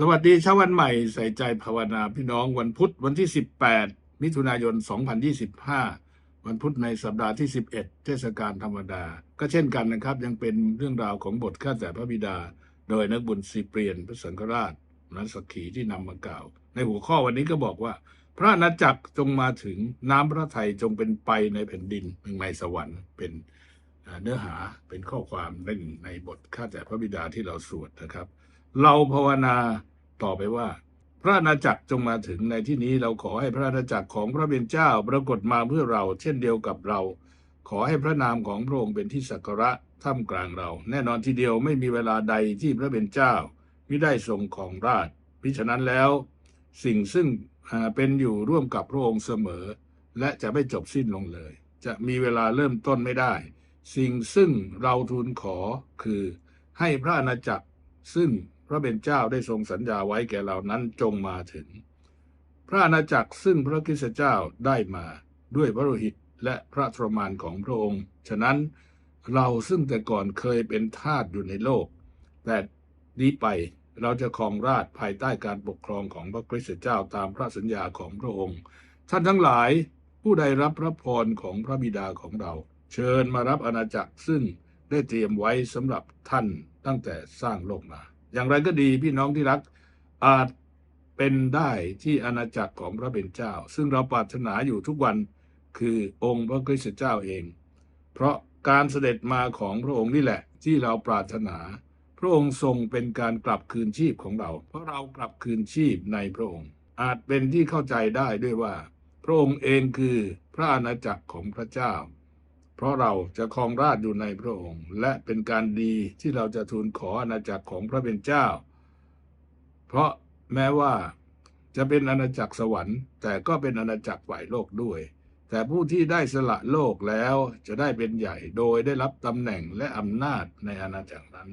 สวัสดีเช้าวันใหม่ใส่ใจภาวนาพี่น้องวันพุธวันที่ 18 มิถุนายน 2025 วันพุธในสัปดาห์ที่ 11 เทศกาลธรรมดา ก็เช่นกันนะครับ ยังเป็นเรื่องราวของบทข้าแต่พระบิดา โดยนักบุญสีเปลียนพระสังฆราชนันสักขีที่นำมากล่าว ในหัวข้อวันนี้ก็บอกว่า พระอาจักรจงมาถึงน้ำพระทัยจงเป็นไปในแผ่นดินในสวรรค์เป็นเนื้อหาเป็นข้อความหนึ่งในบทข้าแต่พระบิดาที่เราสวดนะครับ เราภาวนาต่อไปว่า พระอาณาจักรจงมาถึงในที่นี้เราขอให้พระอาณาจักรของพระเป็นเจ้าปรากฏมาเพื่อเรา เช่นเดียวกับเรา ขอให้พระนามของพระองค์เป็นที่สักการะท่ามกลางเรา แน่นอนทีเดียวไม่มีเวลาใดที่พระเป็นเจ้าไม่ได้ทรงของราชพิฉะนั้นแล้ว สิ่งซึ่งเป็นอยู่ร่วมกับพระองค์เสมอ และจะไม่จบสิ้นลงเลย จะมีเวลาเริ่มต้นไม่ได้ สิ่งซึ่งเราทูลขอคือให้พระอาณาจักรซึ่ง พระเป็นเจ้าได้ทรงสัญญาไว้แก่เรานั้นจงมาถึง พระอาณาจักรซึ่งพระคริสตเจ้าได้มาด้วยพระโลหิตและพระทรมานของพระองค์ ฉะนั้นเราซึ่งแต่ก่อนเคยเป็นทาสอยู่ในโลก แต่นี้ไปเราจะครองราชภายใต้การปกครองของพระคริสตเจ้าตามพระสัญญาของพระองค์ ท่านทั้งหลายผู้ใดรับพระพรของพระบิดาของเรา เชิญมารับอาณาจักรซึ่งได้เตรียมไว้สำหรับท่านตั้งแต่สร้างโลกมา อย่างไรก็ดีพี่น้องที่รักอาจเป็นได้ที่อาณาจักรของพระเป็นเจ้า ซึ่งเราปรารถนาอยู่ทุกวันคือองค์พระคริสตเจ้าเอง เพราะการเสด็จมาของพระองค์นี่แหละ ที่เราปรารถนา พระองค์ทรงเป็นการกลับคืนชีพของเรา เพราะเรากลับคืนชีพในพระองค์ อาจเป็นที่เข้าใจได้ด้วยว่า พระองค์เองคือพระอาณาจักรของพระเจ้า เพราะเราจะครองราชอยู่ในพระองค์ และเป็นการดีที่เราจะทูลขออาณาจักรของพระเป็นเจ้า เพราะแม้ว่าจะเป็นอาณาจักรสวรรค์ แต่ก็เป็นอาณาจักรฝ่ายโลกด้วย แต่ผู้ที่ได้สละโลกแล้วจะได้เป็นใหญ่โดยได้รับตำแหน่งและอำนาจในอาณาจักรนั้น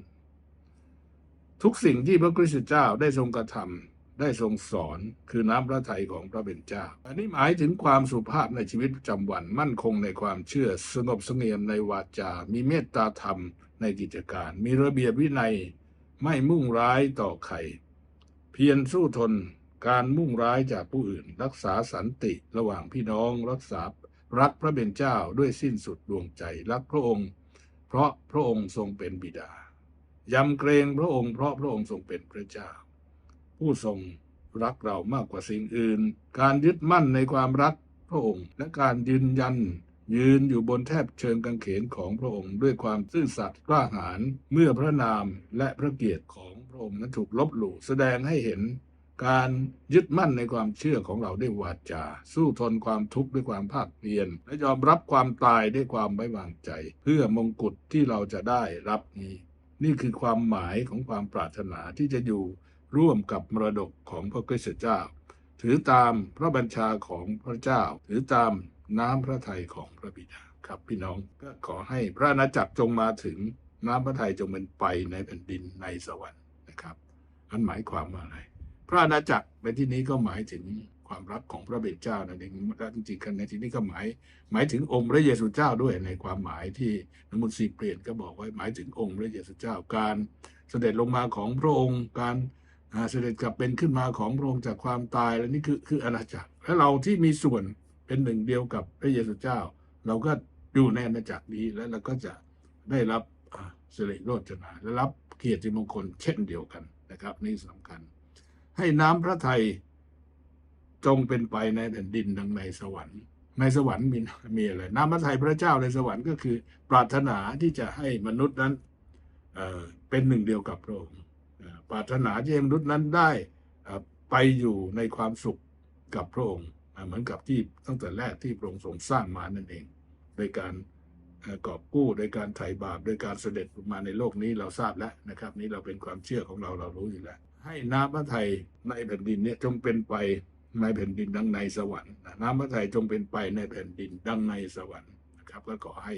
ทุกสิ่งที่พระคริสต์เจ้าได้ทรงกระทำ ได้ทรงสอนคือน้ำพระทัยของพระเป็นเจ้าอันนี้หมายถึงความสุภาพในชีวิตประจำวันมั่นคงในความเชื่อสงบสงี่ยมในวาจา มีเมตตาธรรมในกิจการ มีระเบียบวินัยไม่มุ่งร้ายต่อใคร เพียรสู้ทนการมุ่งร้ายจากผู้อื่น รักษาสันติระหว่างพี่น้องรักษารักพระเป็นเจ้าด้วยสิ้นสุดดวงใจรักพระองค์ เพราะพระองค์ทรงเป็นบิดายำเกรงพระองค์เพราะพระองค์ทรงเป็นพระเจ้า ผู้ทรงรักเรามากกว่าสิ่งอื่น การยึดมั่นในความรักพระองค์ และการยืนยัน ยืนอยู่บนแทบเชิงกางเขนของพระองค์ด้วยความซื่อสัตย์กล้าหาญเมื่อพระนามและพระเกียรติของพระองค์นั้นถูกลบหลู่แสดงให้เห็น การยึดมั่นในความเชื่อของเราด้วยวาจา สู้ทนความทุกข์ด้วยความภาคเพียรและยอมรับความตายด้วยความไว้วางใจ เพื่อมงกุฎที่เราจะได้รับนี้ นี่คือความหมายของความปรารถนาที่จะอยู่ ร่วมกับมรดกของพระคริสตเจ้า ถือตามพระบัญชาของพระเจ้า ถือตามน้ำพระทัยของพระบิดาครับพี่น้องก็ขอให้พระอาณาจักรจงมาถึงน้ำพระทัยจงเป็นไปในแผ่นดินในสวรรค์นะครับอันหมายความว่าอะไร พระอาณาจักรในที่นี้ก็หมายถึงความรักของพระเบญเจ้านั่นเองจริงๆในที่นี้ก็หมายหมายถึงองค์พระเยซูเจ้าด้วยในความหมายที่นมุสีเปลี่ยนก็บอกไว้หมายถึงองค์พระเยซูเจ้าการเสด็จลงมาของพระองค์การ เสด็จกลับเป็นขึ้นมาของพระองค์จากความตายและนี่คือคืออาณาจักร และเราที่มีส่วนเป็นหนึ่งเดียวกับพระเยซูเจ้า เราก็อยู่ในอาณาจักรนี้และเราก็จะได้รับสิริโรจนาและรับเกียรติมงคลเช่นเดียวกันนะครับ นี่สำคัญ ให้น้ำพระทัยจงเป็นไปในแผ่นดินดังในสวรรค์ ในสวรรค์มีมีอะไรน้ำพระทัยพระเจ้าในสวรรค์ก็คือ ปรารถนาที่จะให้มนุษย์นั้นเอ่อเป็นหนึ่งเดียวกับพระองค์ ปรารถนาที่ให้มนุษย์นั้นได้ไปอยู่ในความสุขกับพระองค์เหมือนกับที่ตั้งแต่แรกที่พระองค์ทรงสร้างมานั่นเอง โดยการเอ่อกอบกู้โดยการไถ่บาปโดยการเสด็จมาในโลกนี้เราทราบแล้วนะครับ นี่เราเป็นความเชื่อของเราเรารู้อยู่แล้ว ให้น้ำพระทัยในแผ่นดินเนี่ยจงเป็นไปในแผ่นดินดังในสวรรค์น้ำพระทัยจงเป็นไปในแผ่นดินดังในสวรรค์นะครับ ก็ขอให้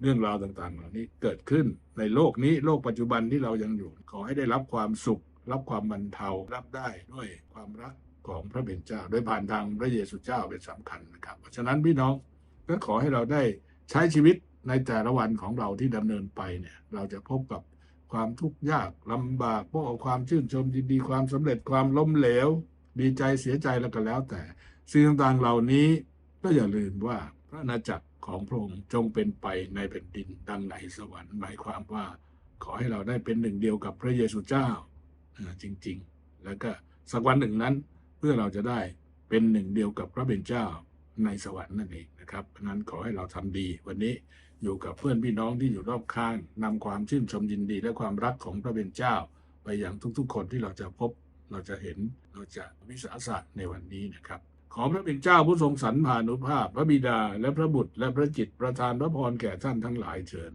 เรื่องราวต่างๆ เหล่านี้เกิดขึ้นในโลกนี้โลกปัจจุบันที่เรายังอยู่ ขอให้ได้รับความสุข รับความบรรเทารับได้ด้วยความรักของพระเบญเจ้า โดยผ่านทางพระเยซูเจ้าเป็นสำคัญนะครับเพราะฉะนั้นพี่น้องก็ขอให้เราได้ใช้ชีวิตในแต่ละวันของเราที่ดำเนินไปเนี่ยเราจะพบกับความทุกข์ยากลำบากพวกเอาความชื่นชมยินดีความสำเร็จความล้มเหลว ดีใจเสียใจแล้วก็แล้วแต่ สิ่งต่างๆเหล่านี้ก็อย่าลืมว่าพระอาณาจักร ของพระองค์จงเป็นไปในแผ่นดินดังในสวรรค์หมายความว่าขอให้เราได้เป็นหนึ่งเดียวกับพระเยซูเจ้าจริง ๆ แล้วก็สักวันหนึ่งนั้นเพื่อเราจะได้เป็นหนึ่งเดียวกับพระเป็นเจ้าในสวรรค์นั่นเองนะครับเพราะนั้นขอให้เราทำดี วันนี้อยู่กับเพื่อนพี่น้องที่อยู่รอบข้างนำความชื่นชมยินดี และความรักของพระเป็นเจ้า ไปอย่างทุกๆ คนที่เราจะพบเราจะเห็นเราจะวิสาสะในวันนี้นะครับ ขอพระเป็นเจ้าผู้ทรงสรรพานุภาพ พระบิดาและพระบุตรและพระจิตประทานพระพรแก่ท่านทั้งหลายเชิญ